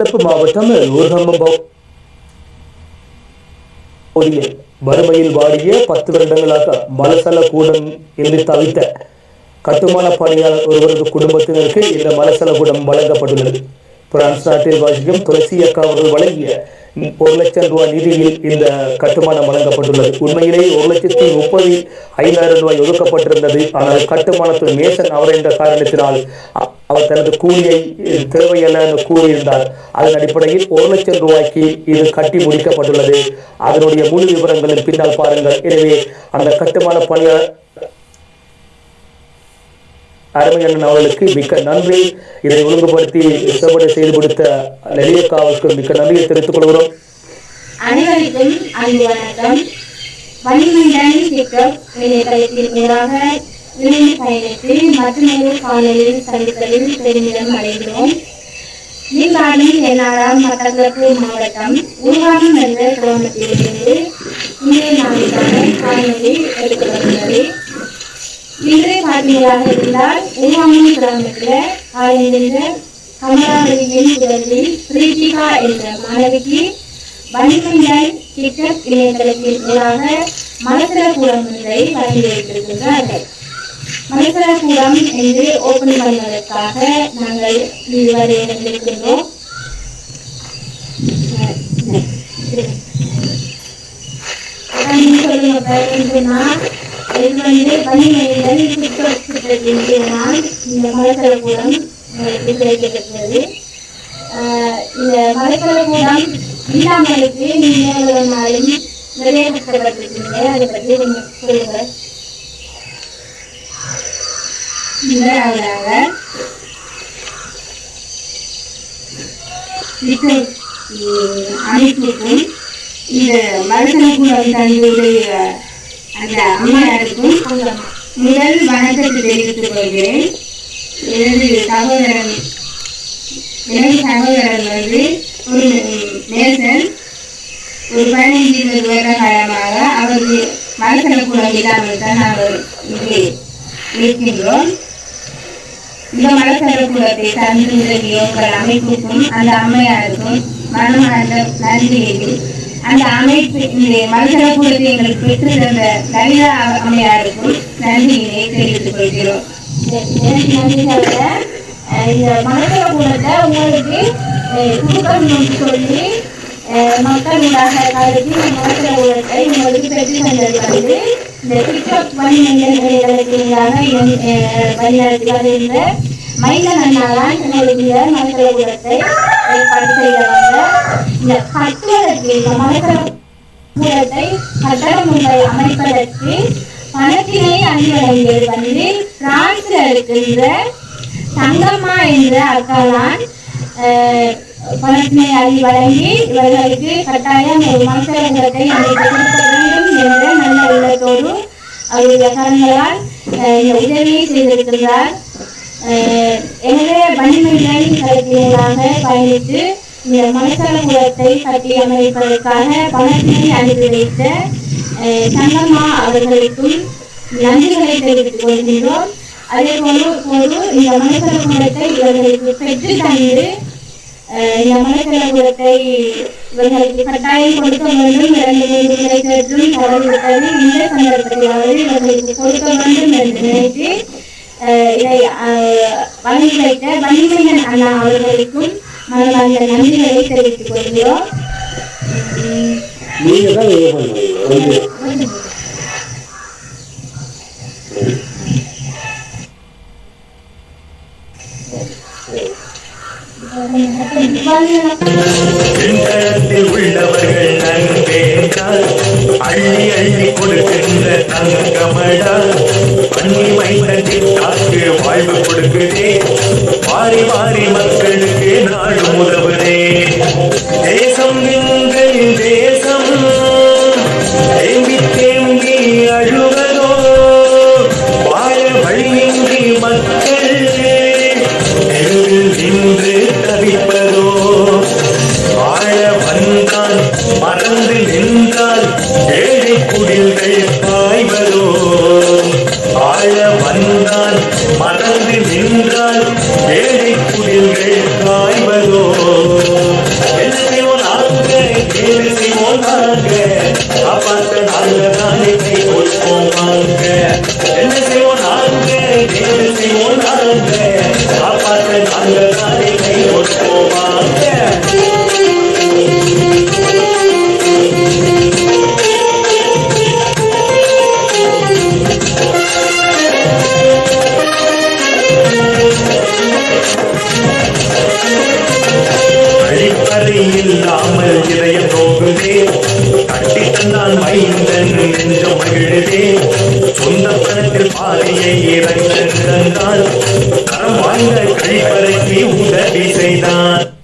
ஒட்டப்பு மாவட்டம் ஊர்கம்பம் வறுமையில் வாடிய பத்து வருடங்களாக மலசல கூடம் என்று தவித்த கட்டுமான பணியாளர் ஒருவரது குடும்பத்தினருக்கு இந்த மலசல கூடம் வழங்கப்பட்டுள்ளது. பிரான்ஸ் நாட்டில் வாசிக்கும் துளசி அக்கா அவர்கள் வழங்கிய ஒரு லட்சம் ரூபாய் நிதியில் இந்த கட்டுமானம் வழங்கப்பட்டுள்ளது. உண்மையிலேயே ஒரு லட்சத்தி முப்பது ஐந்தாயிரம் ரூபாய் ஒதுக்கப்பட்டிருந்தது. ஆனால் கட்டுமானத்தில் மேசன் அவர் என்ற காரணத்தினால் அ- அவர் தனது கூலியை தேவையல்ல என்று கூறியிருந்தார். அதன் அடிப்படையில் ஒரு லட்சம் ரூபாய்க்கு இது கட்டி முடிக்கப்பட்டுள்ளது. அதனுடைய முழு விவரங்களின் பின்னால் பாருங்கள். எனவே அந்த கட்டுமான பணியாளர் அருமையண்ணன் அவர்களுக்கு மிக்க நன்றி. இதை ஒழுங்குபடுத்தி செவ்வடை செய்து கொடுத்த லலியக்காவுக்கு மிக்க நன்றியை தெரிவித்துக் கொள்கிறோம். அனைவருக்கும் அன்பு வணக்கம். வன்மீடன் டிக்டாக் இணையதளத்தின் மேலாக இணைந்து பயணித்து மற்றொரு காணொலியில் சந்திப்பதில் பெருமிதம் அடைகிறோம். நீங்காடும் என்னாடாம் மட்டக்களப்பு மாவட்டம் உருவானம் என்ற கிராமத்திலிருந்து இன்றைய நாளுக்கான காணொலி எடுக்கப்பட்டுள்ளது இன்று இருந்தால் உருவானம் கிராமத்தில் ஆழ்ந்திருந்த கமலாவதியின் புதல்வி பிரீத்திகா என்ற மாணவிக்கு வன்மண்டல் டிக்டாக் இணையதளத்தின் மூலமாக மலசர ஒன்றை வழங்கி வைத்திருக்கின்றார்கள். மலசர என்று ஓபன் பண்ணுவதற்காக நாங்கள் இதுவரை இருந்திருக்கின்றோம். சொல்லுங்க பாருங்கன்னா, வந்து வன்மையுடன் டிக்டாக் இந்த மலசர உங்களுக்கு ஆஹ் இந்த மலைக்கலக்கூடம் இல்லாமலுக்கு நீங்க எவ்வளவு நாளும் நிறைய கஷ்டப்பட்டிருக்கீங்க. அதை பற்றி நீங்கள் சொல்லுங்க முதலாவதாக அமைப்புக்கும் இந்த மலைக்கலக்கூடம் தன்னுடைய அந்த அம்மையாருக்கும் முதல் வணக்கத்தை தெரிவித்துக் கொள்கிறேன். எனது சகோதரன் எனது சகோதரன் வந்து ஒரு நேசன் ஒரு பதினைஞ்சு இருபது வருட காலமாக அவருக்கு மனசல குணம் இல்லாமல் தான் நாங்கள் இங்கே இருக்கின்றோம். இந்த மலசல குலத்தை தந்து உதவிய அமைப்புக்கும் அந்த அம்மையாருக்கும் மனமார்ந்த நன்றியையும் அந்த அமைப்பு இந்த மலசல எங்களுக்கு பெற்று தந்த லலிதா அம்மையாருக்கும் நன்றியினை தெரிவித்துக் கொள்கிறோம். இந்த மனசல உங்களுக்கு கொடுக்கணும்னு சொல்லி மக்களுக்காக கருதி மனசல கூடத்தை உங்களுக்கு பெற்று தந்தது இந்த டிக்டாக் பணிமன்றங்களுக்காக வழிநடத்தி வருகின்ற மைந்தன் அண்ணாதான் உங்களுக்கு இந்த மனசல இந்த கட்டுவதற்கு இந்த கட்டடம் ஒன்றை அமைப்பதற்கு பணத்தினை அணிவடைந்தது வந்து பிரான்சில் இருக்கின்ற தங்கம்மா என்ற அக்காதான் பணத்தினை அறி வழங்கி இவர்களுக்கு கட்டாயம் ஒரு மனசரங்கத்தை அமைத்து கொடுக்க வேண்டும் என்ற நல்ல உள்ளத்தோடு அவருடைய கரங்களால் இந்த உதவியை செய்திருக்கிறார் அஹ், எனவே வன்மைகள் கருத்தினராக பயணித்து மனசலங்குளத்தை மனசல குலத்தை கட்டி அமைப்பதற்காக பணத்தினை அனுப்பி வைத்த சங்கம்மா தங்கம்மா அவர்களுக்கும் நன்றிகளை தெரிவித்துக் கொள்கின்றோம். அதே போல போது இந்த மனசலங்குளத்தை இவர்களுக்கு பெற்று தந்து இந்த மனசலங்குளத்தை இவர்களுக்கு கட்டாயம் கொடுக்க வேண்டும். இரண்டு மூன்று முறை கேட்டும் தவறிவிட்டது இந்த சந்தர்ப்பத்திலாவது இவர்களுக்கு கொடுக்க வேண்டும் என்று நினைத்து இதை வழங்கி வைத்த வன்மையன் அண்ணா அவர்களுக்கும் மனமார்ந்த நன்றிகளை தெரிவித்துக் கொள்கிறோம். உம், நீங்க தான் இது பண்ணணும். வந்து விண்கலத்தில் உள்ளவர்கள் நன்பேண்டால் அள்ளி அள்ளி கொடுக்கின்ற தங்கமடா. பண்ணி மைந்தன் காக்கு வாழ்வு கொடுக்குதே. வாரி வாரி மக்களுக்கு நாடு உதவுதே தேசம் எங்கள் தேசம் தேம்பி தேம்பி அழுவதோ. வாழ வழியின்றி மக்கள் நின்று தவிப்பதோ. வாழ வந்தான் மறந்து இல்லாமல் இதயம் நோகுதே. கட்டி தந்தான் மைந்தன் நெஞ்சம் மகிழுதே சொந்த பணத்தில் பாதையை இறங்கன் தந்தான் தரம் வாய்ந்த கழிப்பறைக்கு உதவி செய்தான்.